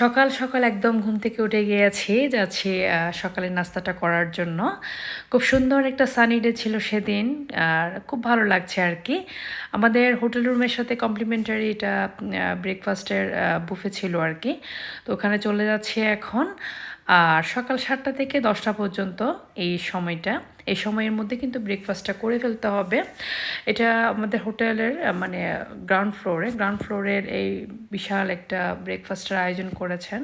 সকাল সকাল একদম ঘুম থেকে উঠে গিয়েছি, যাচ্ছি সকালের নাস্তাটা করার জন্য। খুব সুন্দর একটা সানি ডে ছিল সেদিন, আর খুব ভালো লাগছে আর কি। আমাদের হোটেল রুমের সাথে কমপ্লিমেন্টারি এটা ব্রেকফাস্টের বুফে ছিল আর কি। তো ওখানে চলে যাচ্ছি এখন, আর সকাল সাতটা থেকে দশটা পর্যন্ত এই সময়টা। এই সময়ের মধ্যে কিন্তু ব্রেকফাস্টটা করে ফেলতে হবে। এটা আমাদের হোটেলের মানে গ্রাউন্ড ফ্লোরে গ্রাউন্ড ফ্লোরের এই বিশাল একটা ব্রেকফাস্টের আয়োজন করেছেন।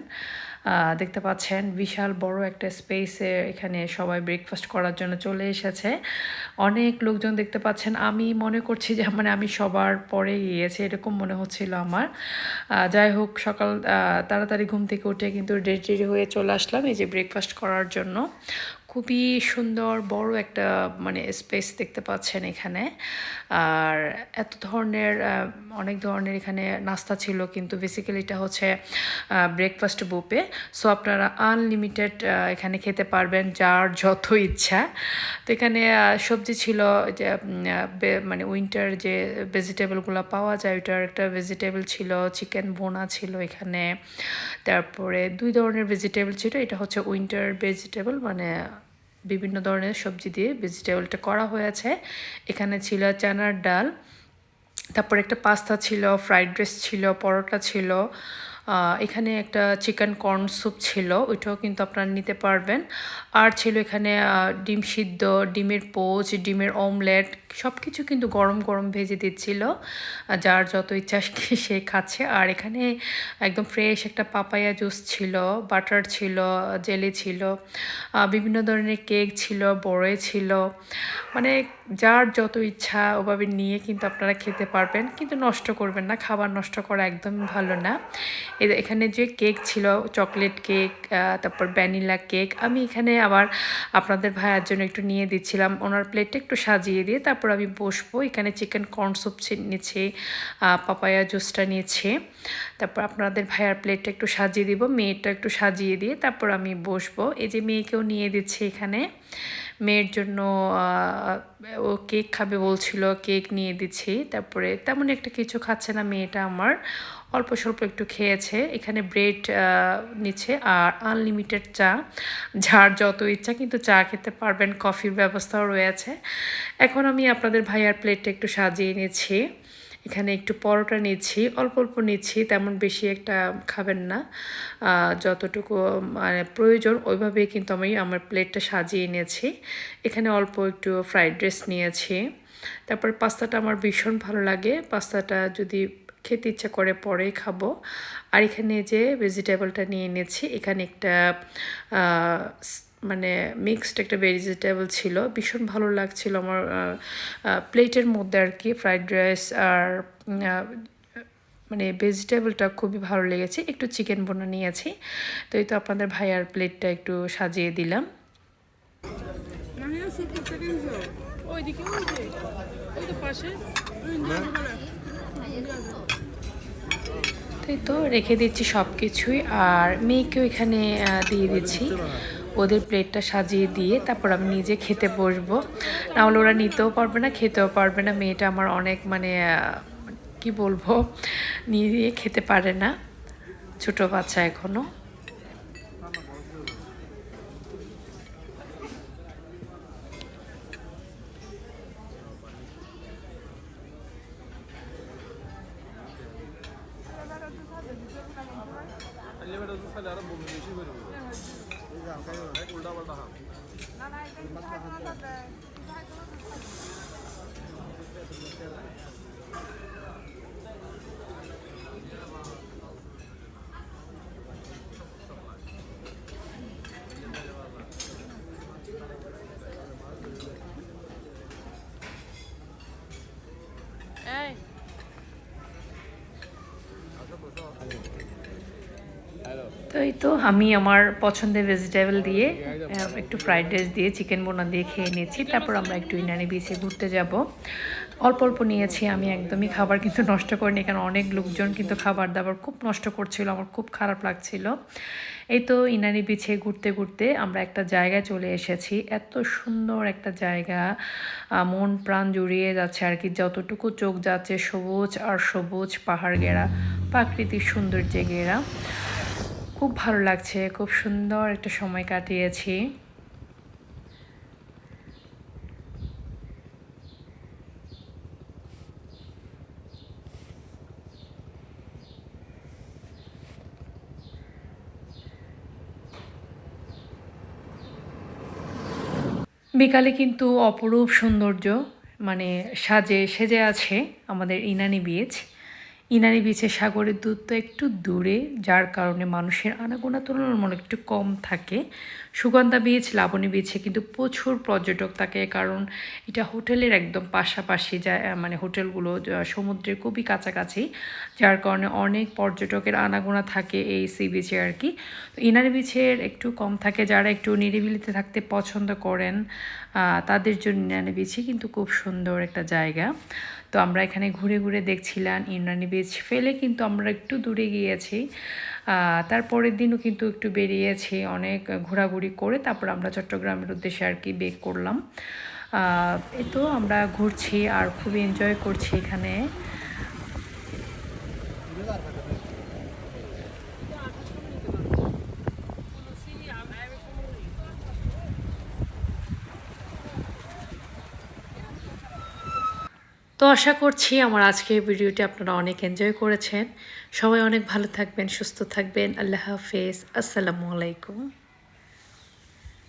দেখতে পাচ্ছেন বিশাল বড় একটা স্পেসে এখানে সবাই ব্রেকফাস্ট করার জন্য চলে এসেছে। অনেক লোকজন দেখতে পাচ্ছেন। আমি মনে করছি যে মানে আমি সবার পরে গিয়েছি, এরকম মনে হচ্ছিল আমার। যাই হোক, সকাল তাড়াতাড়ি ঘুম থেকে উঠে কিন্তু রেডি হয়ে চলে আসলাম এই যে ব্রেকফাস্ট করার জন্য। খুবই সুন্দর, বড় একটা মানে স্পেস দেখতে পাচ্ছেন এখানে। আর এত ধরনের অনেক ধরনের এখানে নাস্তা ছিল, কিন্তু বেসিক্যালি এটা হচ্ছে ব্রেকফাস্ট বুপে সো আপনারা আনলিমিটেড এখানে খেতে পারবেন যার যত ইচ্ছা। তো এখানে সবজি ছিল যে মানে উইন্টার যে ভেজিটেবলগুলো পাওয়া যায়, ওইটার একটা ভেজিটেবল ছিল চিকেন বোনা ছিল এখানে। তারপরে দুই ধরনের ভেজিটেবল ছিল, এটা হচ্ছে উইন্টার ভেজিটেবল মানে বিভিন্ন ধরনের সবজি দিয়ে ভেজিটেবলটা করা হয়েছে এখানে ছিল চানার ডাল, তারপর একটা পাস্তা ছিল ফ্রাইড রাইস ছিল, পরোটা ছিল। এখানে একটা চিকেন কর্ন স্যুপ ছিল, ওইটাও কিন্তু আপনারা নিতে পারবেন। আর ছিল এখানে ডিম সিদ্ধ, ডিমের পোচ, ডিমের অমলেট সব কিছু কিন্তু গরম গরম ভেজে দিচ্ছিল। যার যত ইচ্ছা সে খাচ্ছে। আর এখানে একদম ফ্রেশ একটা পাপায়া জুস ছিল বাটার ছিল জেলি ছিল বিভিন্ন ধরনের কেক ছিল, বড়ে ছিল। মানে যার যত ইচ্ছা ওভাবে নিয়ে কিন্তু আপনারা খেতে পারবেন। কিন্তু নষ্ট করবেন না, খাবার নষ্ট করা একদম ভালো না। এখানে যে কেক ছিল চকলেট কেক তারপর ভ্যানিলা কেক আমি এখানে আবার আপনাদের ভাইয়ার জন্য একটু নিয়ে দিচ্ছিলাম। ওনার প্লেটটা একটু সাজিয়ে দিয়ে তারপর আমি বসবো। এখানে chicken corn soup ah, papaya জুসটা নিয়েছি। তারপর আপনাদের ভাইয়ার প্লেটটা একটু সাজিয়ে দিব মেয়েটা একটু সাজিয়ে দিয়ে তারপর আমি বসবো। এই যে মেয়েকেও নিয়ে দিচ্ছি এখানে। মেয়ের জন্য ও কেক খাবে বলছিল কেক নিয়ে দিচ্ছি। তারপরে তেমন একটা কিছু খাচ্ছে না মেয়েটা আমার। অল্প স্বল্প একটু খেয়েছে। এখানে ব্রেড নিচ্ছে আর আনলিমিটেড চা। যার যত ইচ্ছা কিন্তু চা খেতে পারবেন। কফির ব্যবস্থাও রয়েছে। এখন আমি আপনাদের ভাইয়ার প্লেটটা একটু সাজিয়ে নিচ্ছি। এখানে একটু পরোটা নিচ্ছি। অল্প অল্প নিচ্ছি, তেমন বেশি একটা খাবেন না। যতটুকু মানে প্রয়োজন, ওইভাবেই কিন্তু আমি আমার প্লেটটা সাজিয়ে নিয়েছি। এখানে অল্প একটু ফ্রাইড রাইস নিয়েছি। তারপর পাস্তাটা আমার ভীষণ ভালো লাগে। পাস্তাটা যদি খেতে ইচ্ছা করে পরেই খাব। আর এখানে যে ভেজিটেবলটা নিয়ে নিয়েছি এখানে একটা মানে মিক্সড একটা ভেজিটেবল ছিল। ভীষণ ভালো লাগছিল আমার প্লেটের মধ্যে আর কি ফ্রাইড রাইস আর মানে ভেজিটেবলটা খুবই ভালো লেগেছে। একটু চিকেন বোনা নিয়েছি। তো এই তো আপনাদের ভাইয়ার প্লেটটা একটু সাজিয়ে দিলাম। নাহিয়া শুক্র সেকেন্ড শো ওইদিকে ওই যে ওই তো পাশে ওই যে ওখানে। তো এই তো রেখে দিচ্ছি সব কিছুই আর মেয়েকেও এখানে দিয়ে দিচ্ছি। ওদের প্লেটটা সাজিয়ে দিয়ে তারপর আমি নিজে খেতে বসবো। নাহলে ওরা নিতেও পারবে না, খেতেও পারবে না। মেয়েটা আমার অনেক মানে কি বলব নিয়ে খেতে পারে না। ছোটো বাচ্চা এখনও এই এই তো আমি আমার পছন্দের ভেজিটেবল দিয়ে একটু ফ্রাইড রাইস দিয়ে চিকেন বোনা দিয়ে খেয়ে নিয়েছি। তারপর আমরা একটু ইনানি বিচে ঘুরতে যাব। অল্প অল্প নিয়েছি আমি একদমই, খাবার কিন্তু নষ্ট করিনি এখানে অনেক লোকজন কিন্তু খাবার দাবার খুব নষ্ট করছিল, আমার খুব খারাপ লাগছিল। এই তো ইনানি বিছে ঘুরতে ঘুরতে আমরা একটা জায়গায় চলে এসেছি। এত সুন্দর একটা জায়গা মন প্রাণ জুড়িয়ে যাচ্ছে আর কি। যতটুকু চোখ যাচ্ছে সবুজ আর সবুজ পাহাড় ঘেরা, প্রাকৃতিক সৌন্দর্যে ঘেরা। খুব ভালো লাগছে, খুব সুন্দর একটা সময় কাটিয়েছি। বিকালে কিন্তু অপরূপ সৌন্দর্য মানে সাজে, সেজে আছে আমাদের ইনানি বিচ ইনানি বিচে সাগরের দূর তো একটু দূরে, যার কারণে মানুষের আনাগোনা তুলনামূলক একটু কম থাকে। সুগন্ধা বিচ, লাবণী বিচে কিন্তু প্রচুর পর্যটক থাকে, কারণ এটা হোটেলের একদম পাশাপাশি যা মানে হোটেলগুলো সমুদ্রের খুবই কাছাকাছি, যার কারণে অনেক পর্যটকের আনাগোনা থাকে এই সি বিচে আর কি। তো ইনানি বিচের একটু কম থাকে, যারা একটু নিরিবিলিতে থাকতে পছন্দ করেন তাদের জন্য ইনানি বিচই কিন্তু খুব সুন্দর একটা জায়গা। তো আমরা এখানে ঘুরে ঘুরে দেখছিলাম ইন্দ্রাণী বীজ ফেলে কিন্তু আমরা একটু দূরে গিয়েছি। তারপরের দিনও কিন্তু একটু বেরিয়েছি, অনেক ঘোরাঘুরি করে তারপর আমরা চট্টগ্রামের উদ্দেশ্যে আর কি বেক করলাম। এ তো আমরা ঘুরছি আর খুবই এনজয় করছি এখানে। তো আশা করছি আমার আজকের ভিডিওটি আপনারা অনেক এনজয় করেছেন। সবাই অনেক ভালো থাকবেন, সুস্থ থাকবেন। আল্লাহ হাফেজ। আসসালামু আলাইকুম।